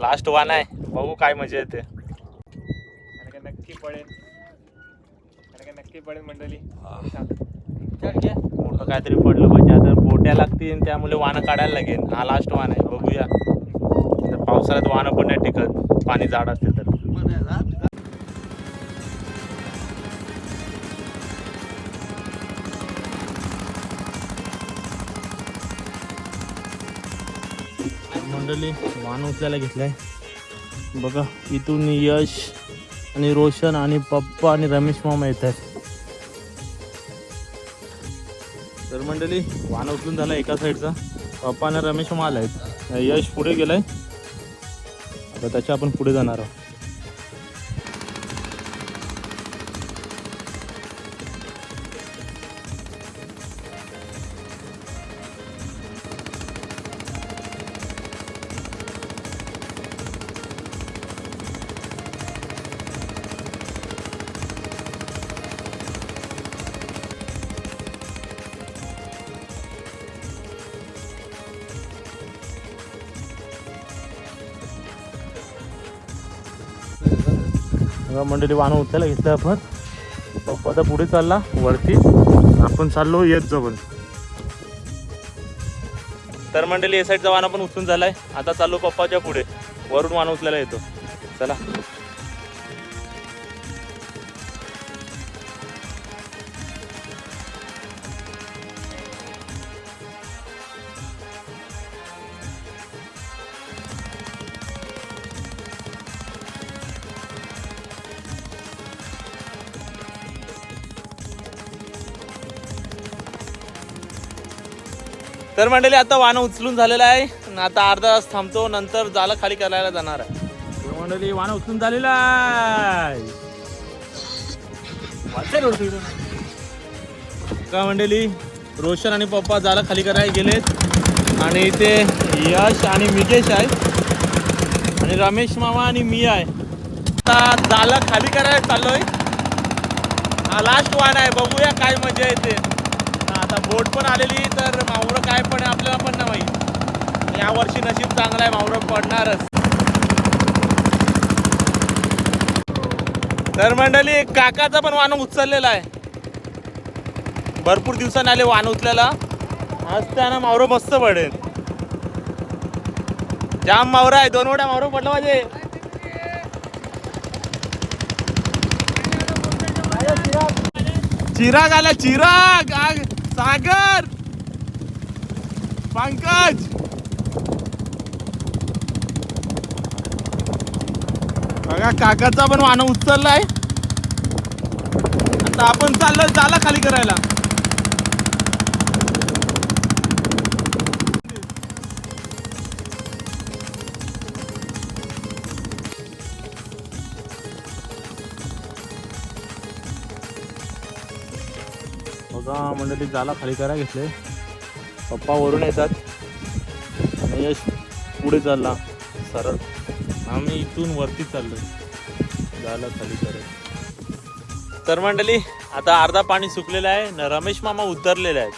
Last वाहन आहे. बघू काय मजा येते. काय नक्की पडेल. काय नक्की पडेल मंडळी. मोठं काहीतरी पडलं पाहिजे. आता बोट्या लागतील त्यामुळे वाहनं काढायला लागेल. हा लास्ट वाहन आहे. बघूया. तर पावसाळ्यात वाहनं पण नाही टिकत. पाणी झाड असते तर. मंडळी वाहन उचलायला घेतलंय. बघा इथून यश आणि रोशन आणि पप्पा आणि रमेश मामा येत आहेत. तर मंडळी वाहन उचलून झालं एका साईडचा. पप्पा आणि रमेश मामा आला आहेत यश पुढे गेलाय. आता त्याच्या आपण पुढे जाणार आहोत. बघा मंडळी वाहन उचलायला घेतलं आपण. पप्पा तर पुढे चालला वरती. आपण चाललो येत जवळ. तर मंडळी या साईडचा वाहन आपण उचलून झालाय. आता चाललो पप्पाच्या पुढे. वरून वाहन उचलायला येतो. चला. तर मंडळी आता वाहन उचलून झालेलं आहे. आता अर्धा तास थांबतो नंतर जालं खाली करायला जाणार आहे. तर मंडळी वाहन उचलून झालेलं आहे. का मंडळी रोशन आणि पप्पा जालं खाली करायला गेलेत. आणि इथे यश आणि मिकेश आहे आणि रमेश मामा आणि मी आहे. आता जालं खाली करायला चाललोय. हा लास्ट वाहन आहे. बघूया काय मजा येते. बोट पण आलेली तर मावरं काय पण आपल्याला पण नाही माहीत. या नशीब चांगलं आहे मावरं पडणारच. तर मंडळी काकाचा पण वाण उचललेला आहे. भरपूर दिवसांनी आले वाण उचलायला. आज त्यानं मावरं मस्त पडेल. जाम मावरा आहे दोन वड्या मावरं पडलं माझे चिराग आला चिराग. आग. सागर! पंकज! बघा काकाचा पण वाहन उचललाय. आता आपण चाललो झाला खाली करायला. बघा मंडळी जाला खाली करायला घेतले. पप्पा वरून येतात. आणि यश पुढे चालला. सरळ. आम्ही इथून वरती चाललो झाला खाली करायला. तर मंडळी आता अर्धा पाणी सुकलेलं आहे. न रमेश मामा उतरलेले आहेत.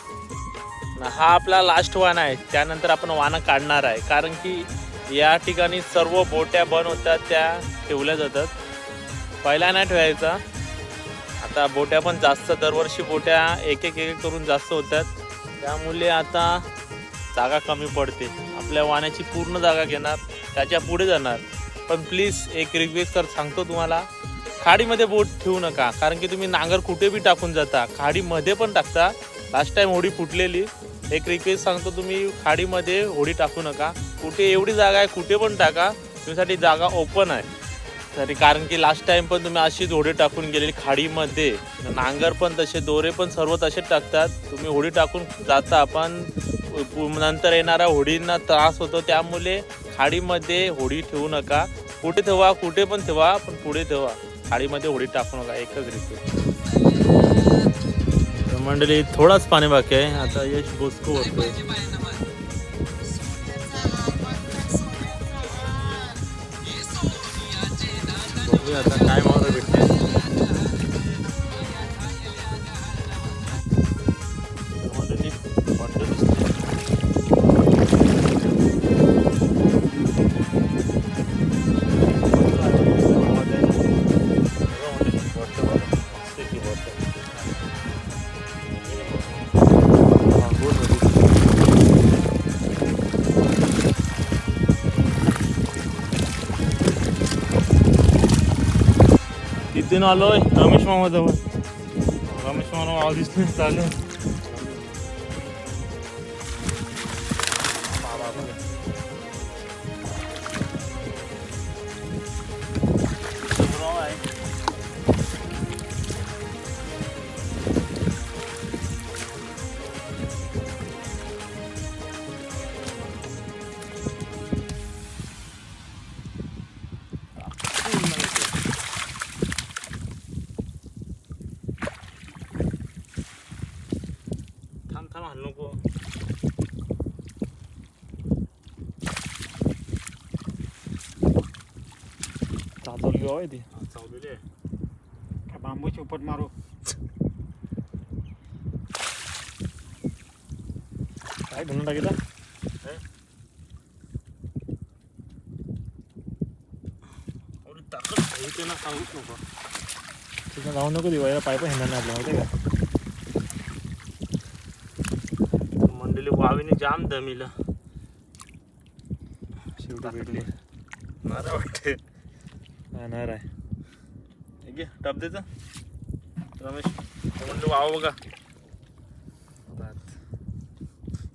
न हा आपला लास्ट वाण आहे. त्यानंतर आपण वाणं काढणार आहे. कारण की या ठिकाणी सर्व बोट्या बंद होतात त्या ठेवल्या जातात. पहिला नाही ठेवायचा. आता बोट्या पण जास्त दरवर्षी बोट्या एक एक एक करून जास्त होतात. त्यामुळे आता जागा कमी पडते. आपल्या वाण्याची पूर्ण जागा घेणार त्याच्या पुढे जाणार. पण प्लीज एक रिक्वेस्ट तर सांगतो तुम्हाला खाडीमध्ये बोट ठेवू नका. कारण की तुम्ही नांगर कुठे बी टाकून जाता खाडीमध्ये पण टाकता. लास्ट टाईम होडी फुटलेली. एक रिक्वेस्ट सांगतो तुम्ही खाडीमध्ये होडी टाकू नका. कुठे एवढी जागा आहे कुठे पण टाका. तुमच्यासाठी जागा ओपन आहे. तरी कारण की लास्ट टाइम पण तुम्ही अशीच होडी टाकून गेलेली खाडीमध्ये. नांगर पण तसे दोरे पण सर्व तसेच टाकतात. तुम्ही होडी टाकून जाता पण नंतर येणाऱ्या होडींना त्रास होतो. त्यामुळे खाडीमध्ये होडी ठेवू नका. कुठे ठेवा कुठे पण ठेवा पण पुढे ठेवा. खाडीमध्ये होडी टाकू नका एकच रीती मंडळी थोडाच पाणी बाकी आहे. आता यश बोसको होतोय. आता काय वरतीनं आलोय रमेश मामा जवळ रमेश मामा वाव दिसले चालू चाचवली गाव आहे ती चावलेली आहे काय बांबूची उपट मारू काय धुणं टाकीला एवढी ताकद होते ना सांगूच नको तिथं जाऊ नको दिवाळीला पाय पण हेंडणार नाही आपल्या माहिती का मंडळी वावीने जाम दमिला शेवटी भेटली मला वाटते येणार आहे. घे टप द्यायचा रमेश म्हणलं वाव बघा.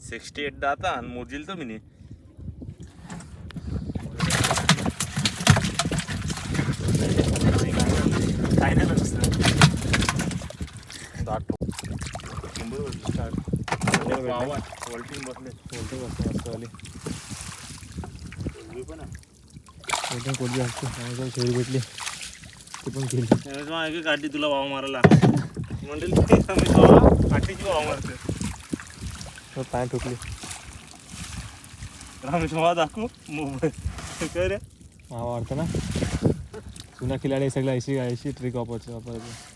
सिक्स्टी एट दाता आणि मोजील तर मी नाही काय नाही वाव आहे बसले. बसतो मस्त वाली. पण आहे. एकदम कोणती असते? भेटली. ती पण एक गाडी तुला वाव मारायला मामा काठीची वाव मारते पाय ठोकली. रमेश मामा दाखव. मोबाईल काय रे? मावा वाटतं ना. जुना खिलाडी सगळं ऐशी ऐशी ट्रिक वापरायचं वापरायचं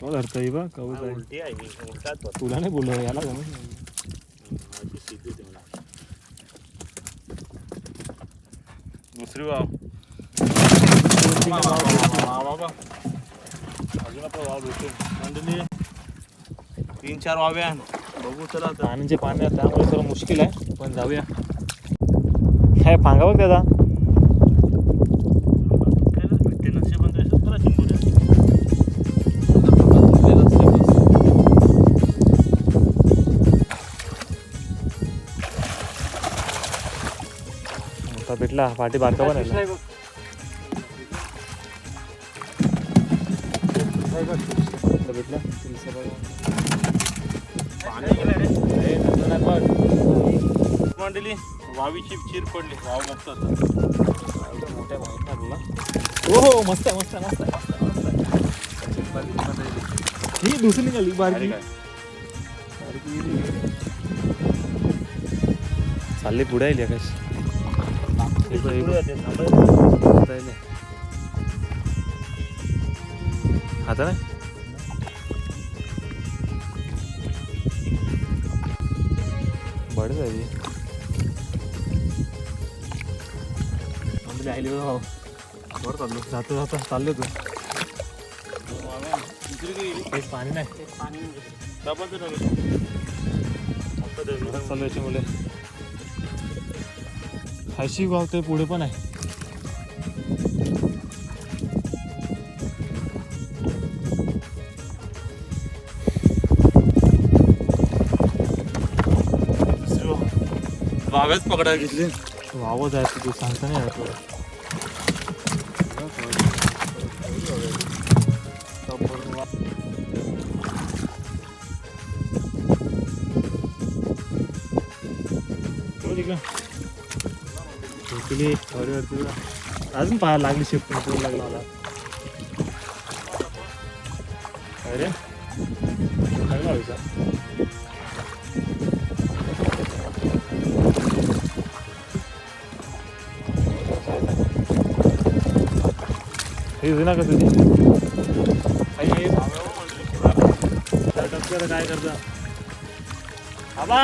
कव धरतं बस. तुला नाही बोललो याला जमत नाही. अशी शिकली होती मला बाबा अजून आपला वाव भेटतो मंडळी तीन चार वावे बघू चला पाण्याचे पाणी त्यामुळे थोडं मुश्किल आहे. पण जाऊया. काय फांगा बघ दादा भेटला पाठी बारका पण आहे भेटला. मंडळी वावीची चिर पडली. वाव एकदम मोठ्या हो हो मस्त आहे मस्त आहे मस्त आहे, मस्त आहे ही दुसरी निघाली बारकी. चालली पुढे येईल आकाश. आता नाही? झाली. आली भाऊ बरं चाललो. जातो जातो चाललो तू पाणी नाही. चालू याच्या मुले खायशी गाव ते पुढे पण आहे. वाव्याच पकडायला घेतली वावच आहे तू सांगता नाही आहे वरती अजून पाहा लागली शिफ्ट पण लागला मला अरे. लागला व्हायचा हे जुना कसं ते काय करता? आबा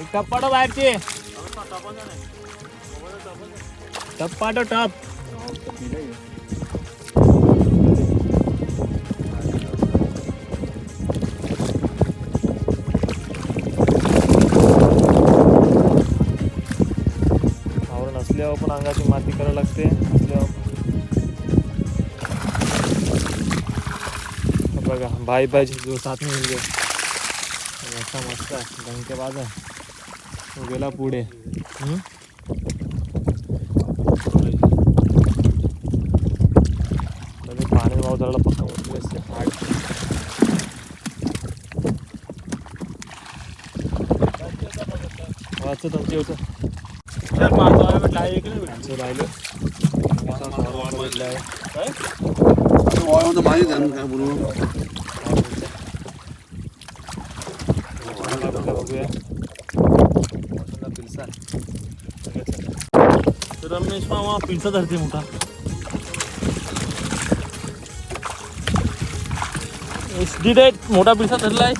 एक टप बाहेरचे. टप्पाटप आवरण असल्यावर पण अंगाची माती करावी लागते. असल्यावर बघा बाय बायची जो साथ म्हणजे मस्त आहे डंके बाजा तो गेला पुढे पक्का बसले असते हाड वाचत आमची होतं चल मारतो आहे म्हटलं आहे इकडे भेट. आमचं राहिलं. भेटला आहे भेटला रमेश मामा पिंचा धरते मोठा एस मोठा पिसा धरलाय.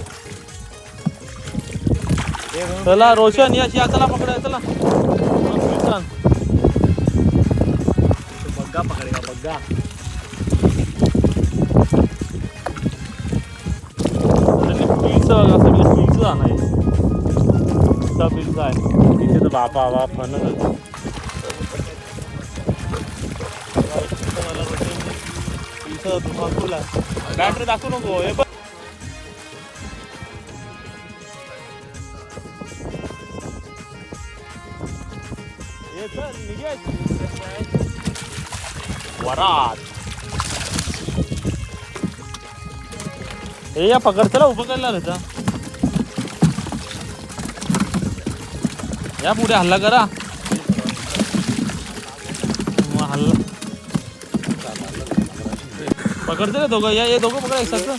चला रोशन या शिया चला पकडा चला. बग्गा पकडेगा बग्गा पिंच असं पिंच आहे पिंचा आहे. इथे तर बापा बाप म्हणत बॅटरी दाखवू नको हे बघ हे वरात. हे या पकड चला उभं करायला त्याचा या पुढे हल्ला करा मग हल्ला पकडते रे दोघं? या ये दोघं पकडा एक सारखं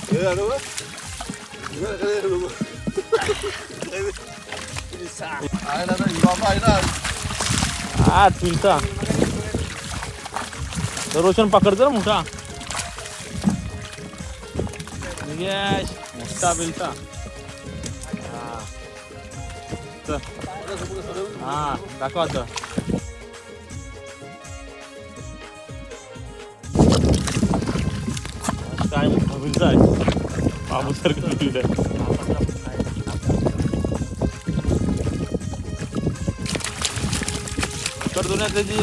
हा पिलता तर रोशन पकडतो ना मोठा. यश मोठा हा. चल. हा दाखवा आता. मोठा पिलता आहे बाबू कर त्याची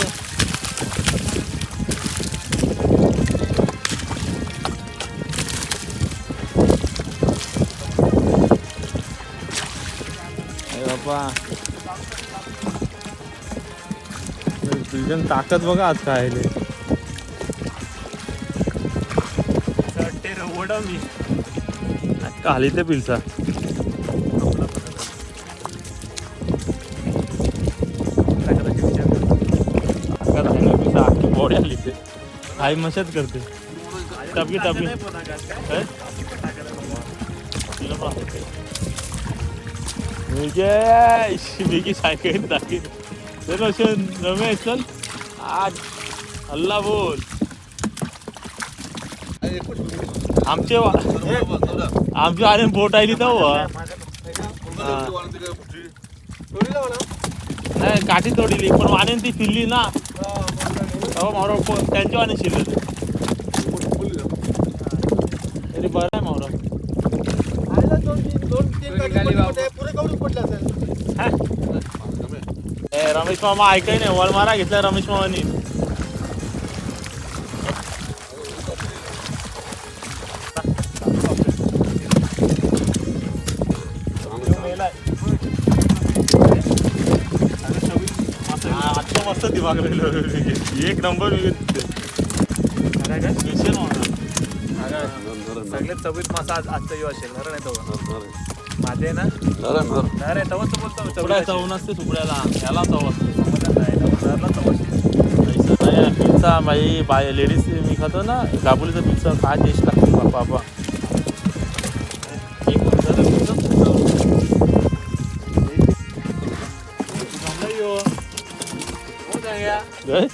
अरे बापा ताकद बघा आज काय आहे मी काली ते पिलसा. बॉडी आली ते आई मशात करते. टपकी टपकी. काय? तिला सायकल टाकी चल रमेश चल. आज हल्ला बोल. आमचे वा- आमची आले बोट आली तर नाही काठी तोडली पण वाण्यान ती फिरली ना. हो, मावरा मारो त्यांच्या वाणे शिरलं. तरी बरं आहे मावरा. रमेश मामा ऐकाय नाही वळ मारा घेतला रमेश मामानी. मस्त दिमाग राहिलं एक नंबर स्पेशल सगळ्यात चवीत मासा आज आजचा येऊ असेल. बरं नाही तो. माझे ना? नाही रे तवच बोलतो तुकड्या चव नसते तुकड्याला याला चव असते पिझ्झा बाई बाय लेडीज मी खातो ना. गाबुलीचा पिझ्झा काय टेस्ट लागते बापा. काय?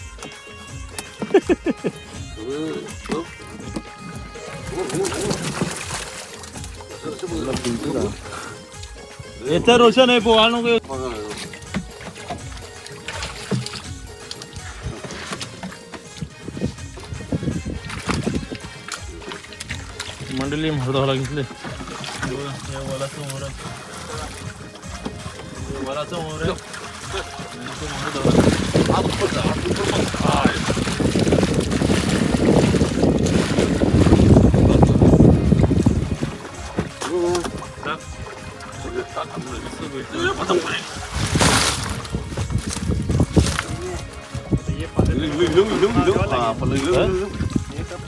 याचा रोशन आहे पोहा नको मंडळी मरदावला घेतले वलाचं मोर वलाचं मोर ये पाकिस्तान इलम इलम इलम इलम हा पल्ला इलम इलम हे तर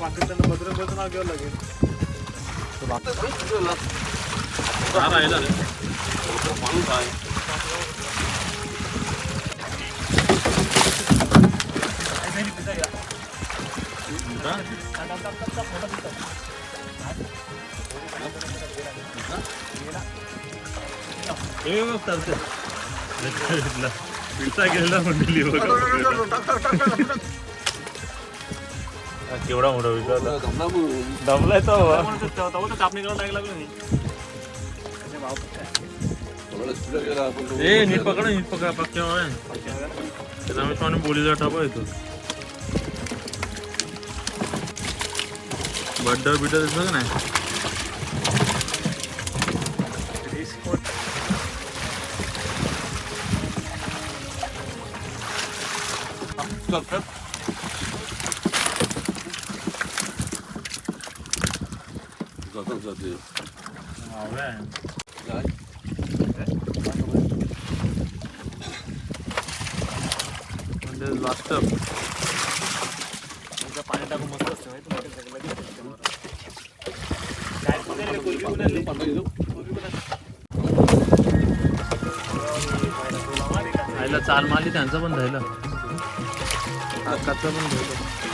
पाकिस्तान मधुरे मधून आग्यावर लागेल माणूस आहे गेला मंडळी केवढा मोठा विचार दमलाय तो कापणी करायला लागला नाही नीट पकड नीट पकड पक्क्या मावे बोलीचा टाका येतो. बड्डर बिड्डर दिसलं का नाही कर, कर. जातात जाते काय? म्हणजे टाकून मस्त माहिती चाल मारली त्यांचं पण राहिलं आकाचं पण राहिलं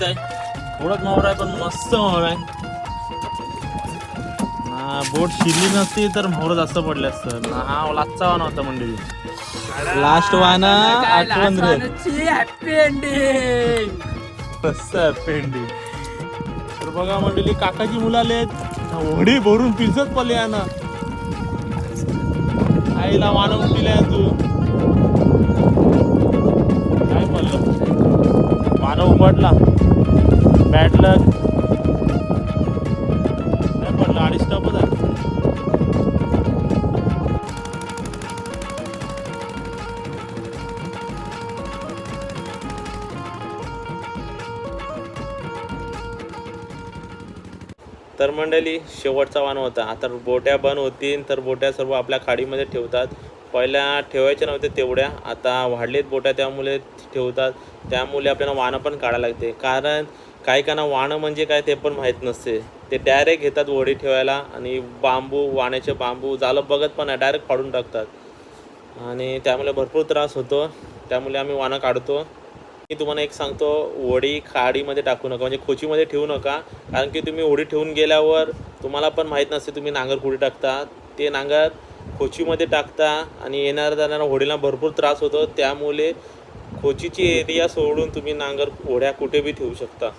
मिक्स आहे. थोडंच मावर आहे पण मस्त मावर आहे. ना बोट शिरली नसती तर मोहर जास्त पडले असतं. ना हा लागचा वाना होता मंडळी. लास्ट वाना आठवण मस्त पेंडी तर बघा मंडळी काकाची मुलं आलेत. होडी भरून पिसत पडले ना आईला वाना उठले तू काय पडलं वाना उमटला बॅड लक नाही पडलं अडीच टपच आहे. तर मंडळी शेवटचा वाण होता. आता बोट्या बंद होतील तर बोट्या सर्व आपल्या खाडीमध्ये ठेवतात. पहिल्या ठेवायच्या नव्हत्या तेवढ्या. आता वाढलेत बोट्या त्यामुळे ठेवतात. त्यामुळे आपल्याला वाणं पण काढायला लागते. कारण काही काना वाणं म्हणजे काय ते पण माहीत नसते. ते डायरेक्ट घेतात वडी ठेवायला आणि बांबू वाण्याचे बांबू जालं बघत पण नाही डायरेक्ट फाडून टाकतात. आणि त्यामुळे भरपूर त्रास होतो. त्यामुळे आम्ही वाणं काढतो. मी तुम्हाला एक सांगतो वडी खाडीमध्ये टाकू नका म्हणजे खोचीमध्ये ठेवू नका. कारण की तुम्ही होडी ठेवून गेल्यावर तुम्हाला पण माहीत नसते तुम्ही नांगर कुठे टाकता. ते नांगर खोचीमध्ये टाकता आणि येणाऱ्या जाणाऱ्या होडीला भरपूर त्रास होतो. त्यामुळे खोचीची एरिया सोडून तुम्ही नांगर होड्या कुठे बी ठेवू शकता.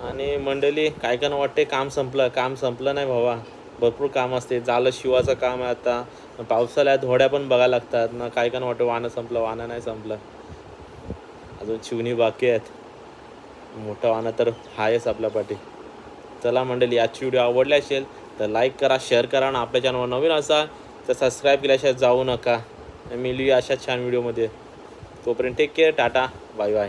आणि मंडळी काय काय वाटते काम संपलं. काम संपलं नाही भावा. भरपूर काम असते. झालं शिवाचं काम आहे आता. पावसाळ्यात होड्या पण बघायला लागतात. ना काय काय वाटतं वाणं संपलं वाणं नाही संपलं. अजून शिवणी बाकी आहेत. मोठा वाणं तर आहेच आपल्या पाठी. चला मंडळी आजची व्हिडिओ आवडली असेल तर लाईक करा शेअर करा आणि आपल्या चॅनलवर नवीन असाल तर सबस्क्राईब केल्याशिवाय जाऊ नका. मिळूया अशा छान व्हिडिओमध्ये तोपर्यंत take care tata bye bye